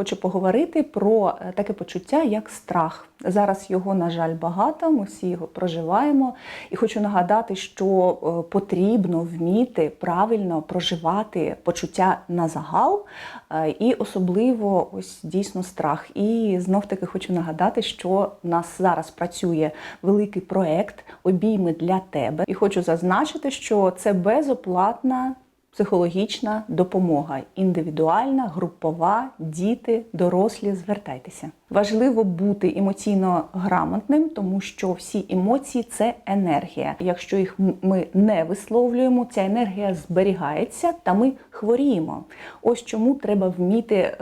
хочу поговорити про е, таке почуття, як страх. Зараз його, на жаль, багато, ми всі його проживаємо. І хочу нагадати, що е, потрібно вміти правильно проживати почуття на загал, е, і особливо ось дійсно страх. І знов таки хочу нагадати, що в нас зараз працює великий проект Обійми для тебе. І хочу зазначити, що це безоплатна. Психологічна допомога індивідуальна, групова, діти, дорослі. Звертайтеся. Важливо бути емоційно грамотним, тому що всі емоції це енергія. Якщо їх ми не висловлюємо, ця енергія зберігається та ми хворіємо. Ось чому треба вміти е,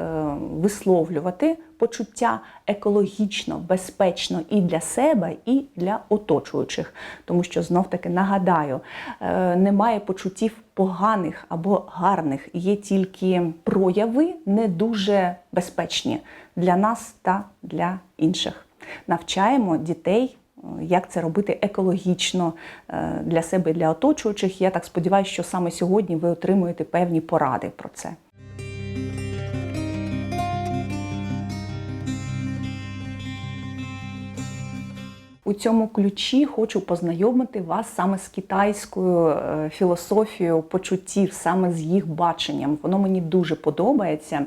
висловлювати почуття екологічно, безпечно і для себе, і для оточуючих. Тому що знов таки нагадаю, е, немає почуттів поганих або гарних, є тільки прояви не дуже безпечні для нас та для інших. Навчаємо дітей. е, Як це робити екологічно е, для себе і для оточуючих? Я так сподіваюся, що саме сьогодні ви отримуєте певні поради про це. У цьому ключі хочу познайомити вас саме з китайською е, філософією почуттів, саме з їх баченням. Воно мені дуже подобається.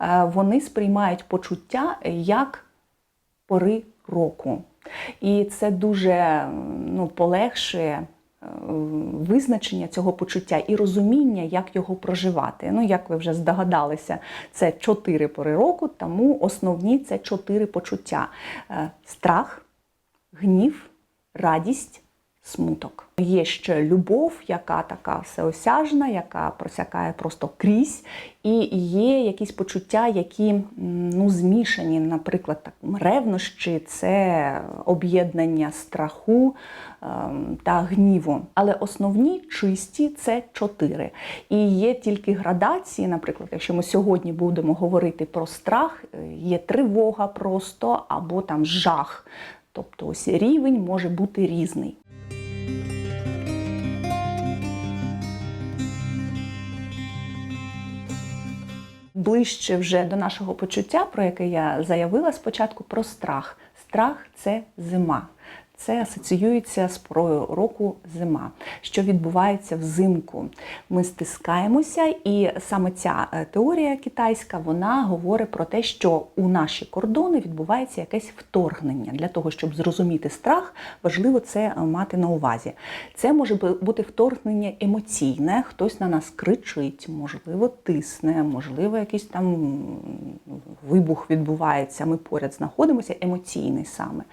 Е, Вони сприймають почуття як пори року. І це дуже ну, полегшує е, визначення цього почуття і розуміння, як його проживати. Ну, як ви вже здогадалися, це чотири пори року, тому основні це чотири почуття: страх гнів, радість, смуток. Є ще любов, яка така всеосяжна, яка просякає просто крізь, і є якісь почуття, які ну, змішані, наприклад, так, ревнощі, це об'єднання страху ем, та гніву. Але основні чисті це чотири. І є тільки градації, наприклад, якщо ми сьогодні будемо говорити про страх, е, є тривога просто або там жах. Тобто ось рівень може бути різний. Ближче вже до нашого почуття, про яке я заявила спочатку, про страх. Страх це зима. Це асоціюється з порою року зима, що відбувається взимку. Ми стискаємося, і саме ця е, теорія китайська вона говорить про те, що у наші кордони відбувається якесь вторгнення. Для того, щоб зрозуміти страх, важливо це е, мати на увазі. Це може бу- бути вторгнення емоційне, хтось на нас кричить, можливо, тисне, можливо, якийсь там вибух відбувається. Ми поряд знаходимося, емоційний саме.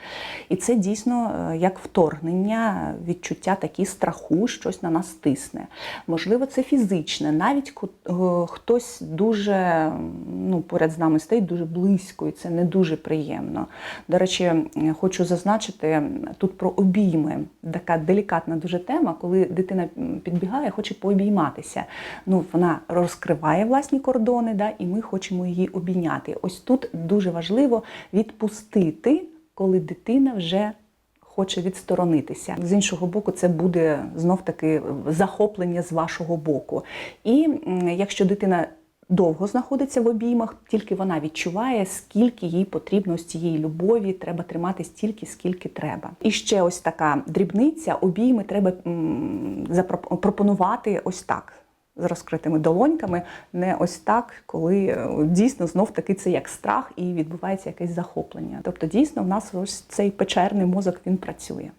І це дійсно е, як вторгнення, відчуття такі страху, щось на нас тисне. Можливо, це фізичне, навіть е, хтось дуже ну, поряд з нами стоїть дуже близько, і це не дуже приємно. До речі, хочу зазначити тут про обійми. Така делікатна дуже тема, коли дитина підбігає, хоче пообійматися. Ну, вона розкриває власні кордони, да, і ми хочемо її обійняти. Ось тут дуже важливо відпустити, коли дитина вже хоче відсторонитися. З іншого боку, це буде знов таки захоплення з вашого боку. І якщо дитина довго знаходиться в обіймах, тільки вона відчуває, скільки їй потрібно з цієї любові, треба тримати стільки, скільки треба. І ще ось така дрібниця: обійми треба м, запро- пропонувати ось так. З розкритими долоньками, не ось так, коли е, дійсно знов таки це як страх і відбувається якесь захоплення. Тобто, дійсно, в нас ось цей печерний мозок він працює.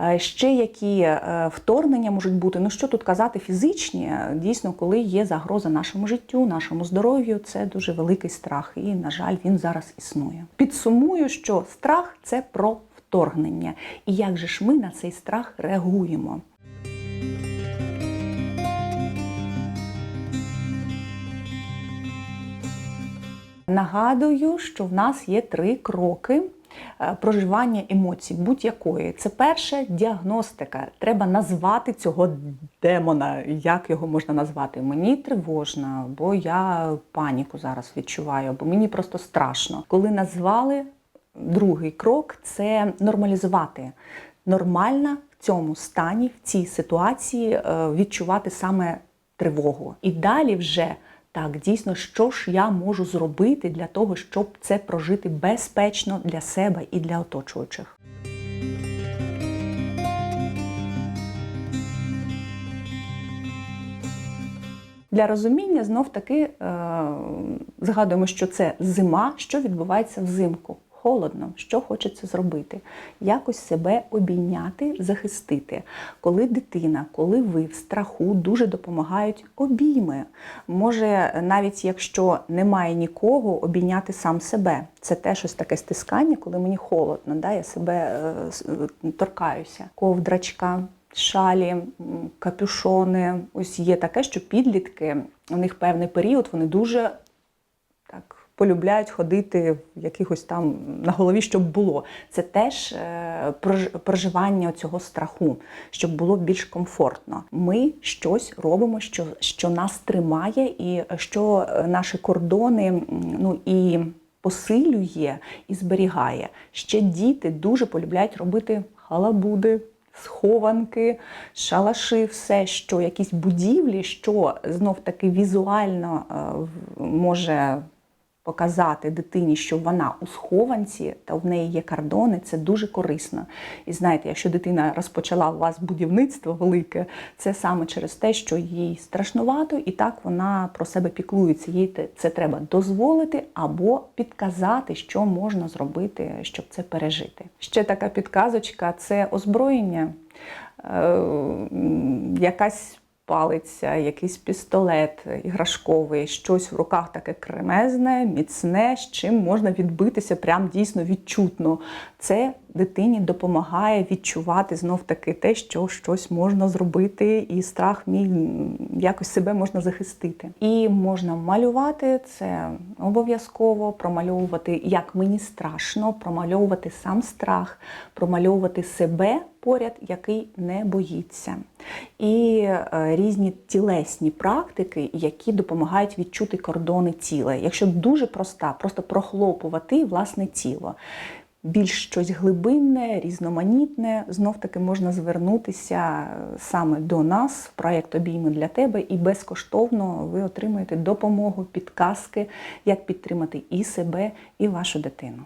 Е, Ще які е, вторгнення можуть бути, ну що тут казати, фізичні, дійсно, коли є загроза нашому життю, нашому здоров'ю, це дуже великий страх, і, на жаль, він зараз існує. Підсумую, що страх це про вторгнення. І як же ж ми на цей страх реагуємо? Нагадую, що в нас є три кроки е, проживання емоцій будь-якої. Це перше діагностика. Треба назвати цього демона. Як його можна назвати? Мені тривожно, бо я паніку зараз відчуваю, бо мені просто страшно. Коли назвали другий крок це нормалізувати. Нормально в цьому стані, в цій ситуації е, відчувати саме тривогу. І далі вже Так, дійсно, що ж я можу зробити для того, щоб це прожити безпечно для себе і для оточуючих. Для розуміння знов таки е, згадуємо, що це зима, що відбувається взимку. Холодно, що хочеться зробити, якось себе обійняти, захистити. Коли дитина, коли ви в страху дуже допомагають обійми. Може, навіть якщо немає нікого, обійняти сам себе. Це теж ось таке стискання, коли мені холодно, да, я себе е, е, торкаюся. Ковдрачка, шалі, капюшони. Ось є таке, що підлітки, у них певний період, вони дуже так полюбляють ходити якихось там на голові, щоб було. Це теж е, проживання цього страху, щоб було більш комфортно. Ми щось робимо, що, що нас тримає, і що е, наші кордони ну і посилює і зберігає. Ще діти дуже полюбляють робити халабуди схованки, шалаши, все, що якісь будівлі, що знов таки візуально е, може показати дитині, що вона у схованці та в неї є кордони, це дуже корисно. І знаєте, якщо дитина розпочала у вас будівництво велике, це саме через те, що їй страшнувато, і так вона про себе піклується. Їй це треба дозволити або підказати, що можна зробити, щоб це пережити. Ще така підказочка це озброєння. Е, якась палиця, якийсь пістолет іграшковий, щось в руках таке кремезне, міцне, з чим можна відбитися прям дійсно відчутно. Це дитині допомагає відчувати знов таки те, що щось можна зробити, і страх мій якось себе можна захистити. І можна малювати це обов'язково, промальовувати, як мені страшно, промальовувати сам страх, промальовувати себе поряд, який не боїться. І е, різні тілесні практики, які допомагають відчути кордони тіла. Якщо дуже проста, просто прохлопувати власне тіло. Більш щось глибинне, різноманітне, знов таки можна звернутися е, саме до нас проєкт Обійми для тебе, і безкоштовно ви отримаєте допомогу, підказки, як підтримати і себе, і вашу дитину.